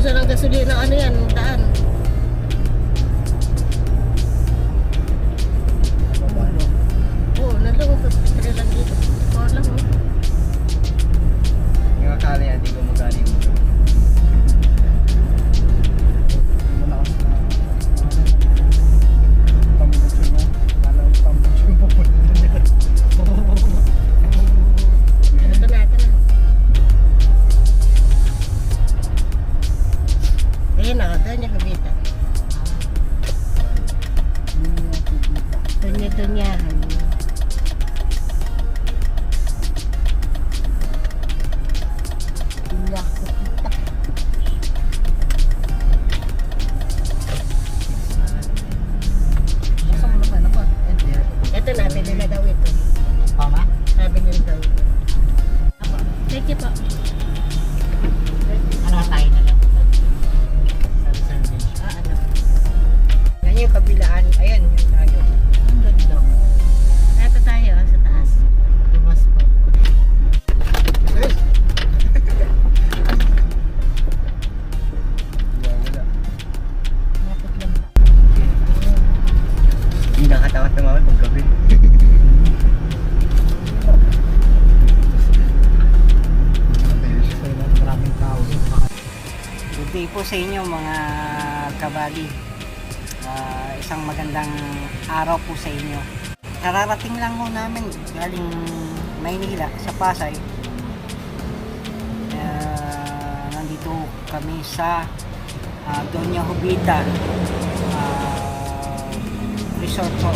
Naubusan ng gasolina ano yan, daan. 对吧 po sa inyo mga kabali. Ah, isang magandang araw po sa inyo. Kararating lang ho namin galing Maynila sa Pasay. Ah, nandito kami sa ah, Doña Jubita ah, Resort po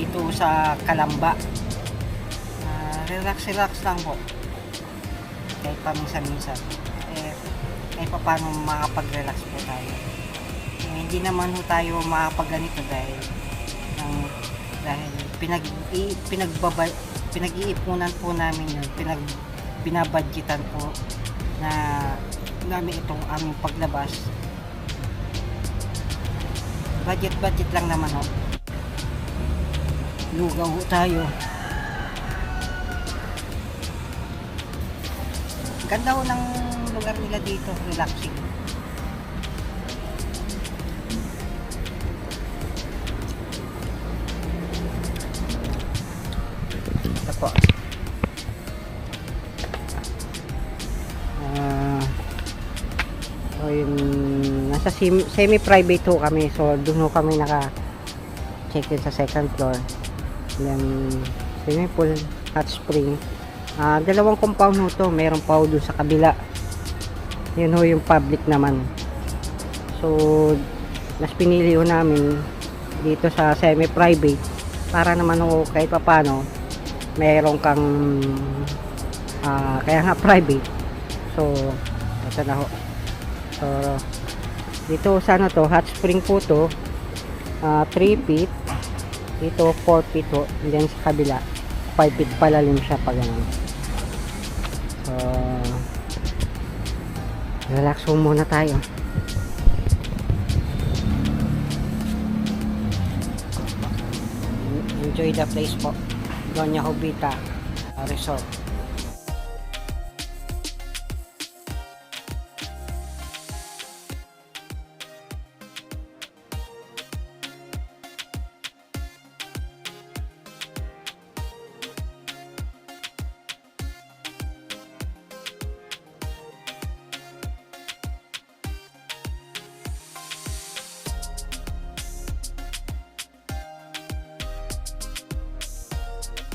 dito sa Kalamba. Ah, relax relax lang po. Kahit paminsan-minsan. Pa paano makapag-relax po tayo. Eh, hindi naman ho tayo makapagganito dahil ng dahil pinag pinagbaba pinag-iipunan po namin yun pinag binabudgetan po na namin itong aming paglabas. Budget budget lang naman ho. Lugaw tayo. Ganda ho ng lugar nila dito. Relaxing. Ito po. Ah so nasa semi-private ho kami. So doon ho kami naka check in sa second floor. Then swimming pool hot spring. Ah, dalawang compound ho to. Meron pa ho doon sa kabila yun ho yung public naman. So mas pinili ho namin dito sa semi-private para naman ho kahit papano meron kang ah, kaya nga private. So ito na ho. So dito sa ano to hot spring po to. 3 feet. Dito 4 feet ho. And then sa kabila 5 feet palalim siya pag ganun. So relax ho muna tayo. Enjoy the place po. Doña Jovita Resort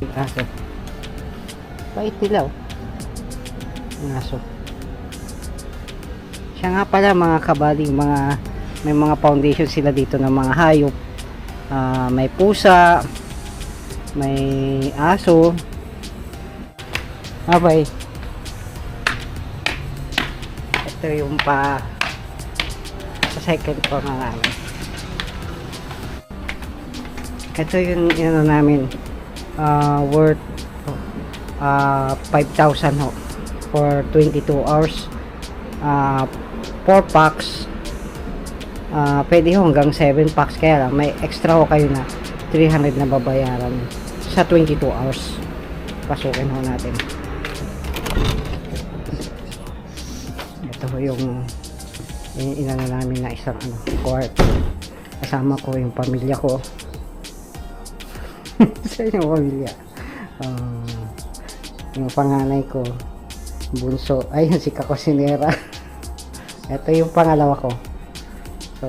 aso. Bait nila oh. Yung aso. Siya nga pala mga kabali, mga may mga foundation sila dito ng mga hayop. Ah, may pusa, may aso. Abay. Ito yung pa sa second floor na namin. Ito yung ano namin uh, worth uh, 5,000 ho for 22 hours. Uh, 4 packs. Uh, pwede ho hanggang 7 packs. Kaya lang may extra ho kayo na 300 na babayaran sa 22 hours. Pasukin ho natin. Ito ho yung namin na isang ano, court. Kasama ko yung pamilya ko sa inyong pamilya. Um, yung panganay ko, bunso, ayun si Kakosinera. Ito yung pangalawa ko. So,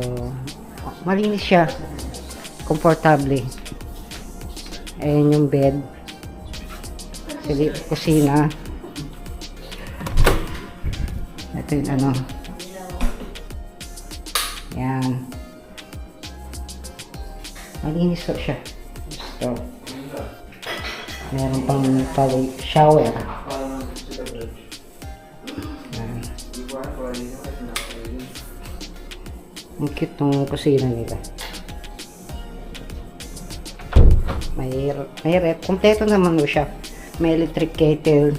malinis siya. Komportable. Ayun yung bed. Sili, kusina. Ito yung ano. Yan. Malinis siya. So, Meron pang pali shower. Ayan. Ang cute ng kusina nila. May, may rep. Kompleto naman mo siya. May electric kettle.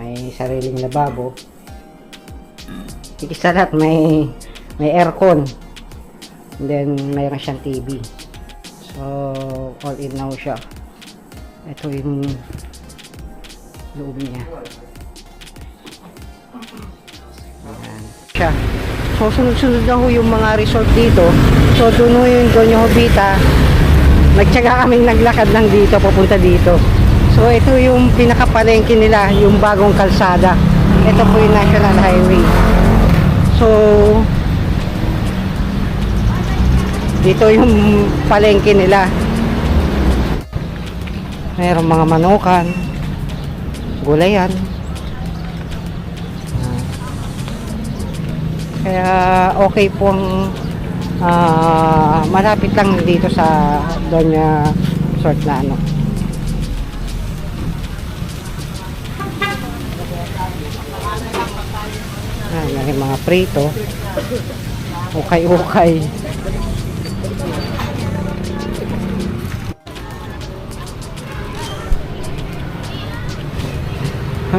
May sariling lababo. Higit sa lahat, may, may aircon. And then, mayroon siyang TV. So, all in now siya. Ito yung loob niya. Ayan. Siya. So, sunod-sunod na ho yung mga resort dito. So, doon ho yung Doña Jovita. Nagtsaga kaming naglakad lang dito, papunta dito. So, ito yung pinakapalengke nila, yung bagong kalsada. Ito po yung National Highway. So, dito yung palengke nila. Mayroong mga manukan, gulayan. Ah. Kaya okay pong ah, malapit lang dito sa Doña Resort na ano. Ah, mga prito. Ukay-ukay.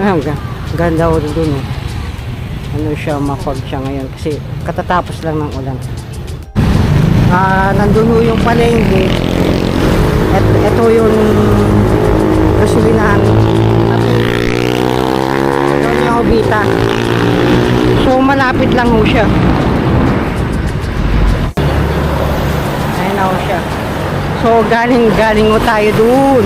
Ang ga- ganda ko dun eh. Ano siya, makog siya ngayon kasi katatapos lang ng ulan. Ah, nandun yung palengke. Et, ito yung gasolinahan. Ito yung Obita. So, malapit lang ho siya. Ayun na ho siya. So, galing, galing ho tayo dun.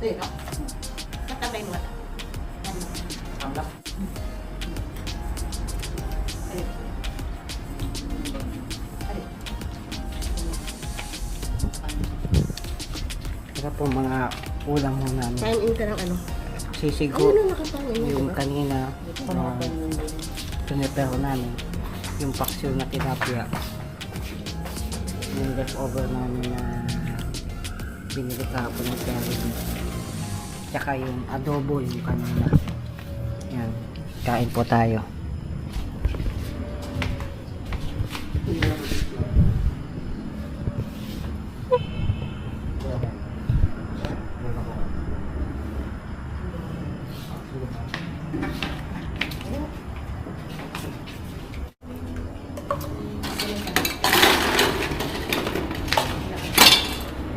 Ito tayo. Katabay mo. Ito po mga ulam mo namin. Time in ka ng ano. Sisigo. Ano na nakatawa niya? Yung kanina, uh, pinipero namin. Yung paksiw na tilapia. Yung leftover namin na binili kahapon ng Kevin. Tsaka yung adobo yung kanina. Yan. Kain po tayo.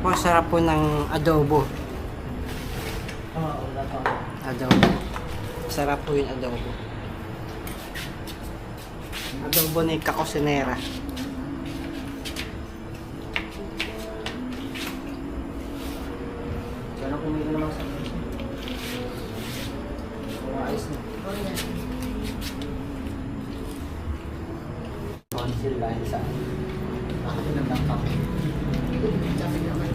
Masarap po ng adobo. Adobo. Sarap po yung adobo. Adobo ni Kakosinera. Sana kumili naman sa Ayos na. Conceal line sa Bakit ng bangkak? Sabi naman.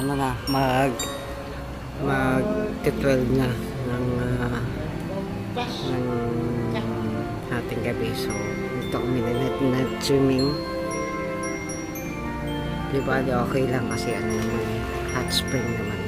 Ano na mag mag 12 na ng ah, ng ating gabi. So ito kami na swimming. Di ba di okay lang kasi ano naman hot spring naman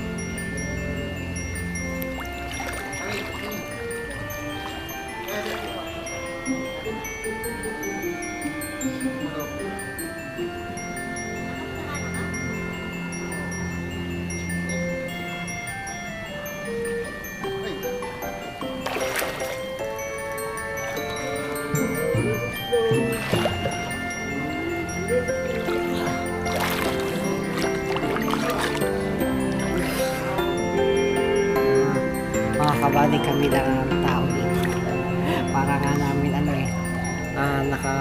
bali kami lang ang tao dito. Para nga namin ano eh, ah, naka,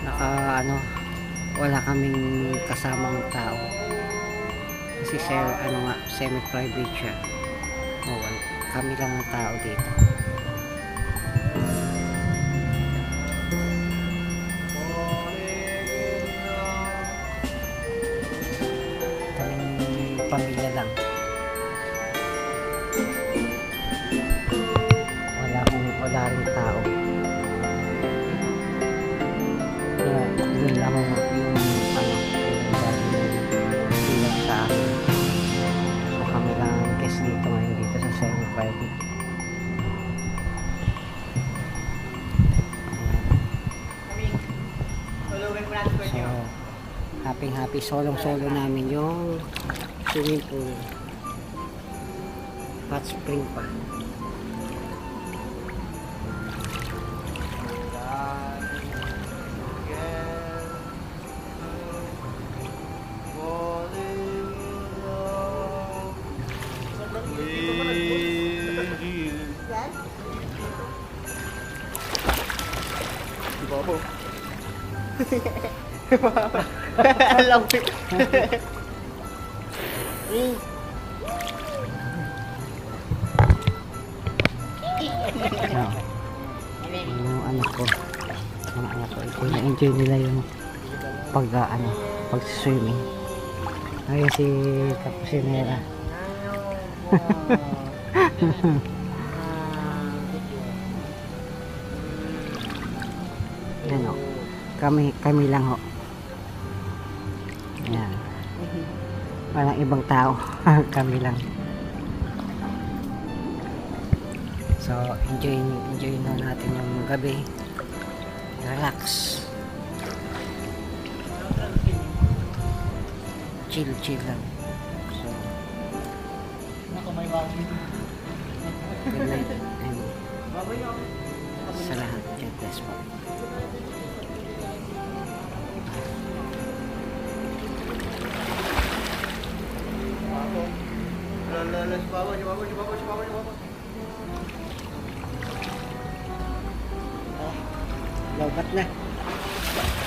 naka ano, wala kaming kasamang tao. Kasi sir, ano nga, semi-private siya. Oh, kami lang ang tao dito. Happy happy solong solo namin yung swimming pool. Hot spring pa. Alam ko. No. Yung anak ko, mga anak ko, ito na-enjoy nila yung pag, ah, ano, pag-swimming. Ayun si Kapusinera. Yan o. Kami, kami lang ho. Walang ibang tao. kami lang. So, enjoy, enjoy na natin yung gabi. Relax. Chill, chill lang. So, good night. And sa lahat, God bless po. Lalo si Baba, si Baba, si Baba, si Baba, na.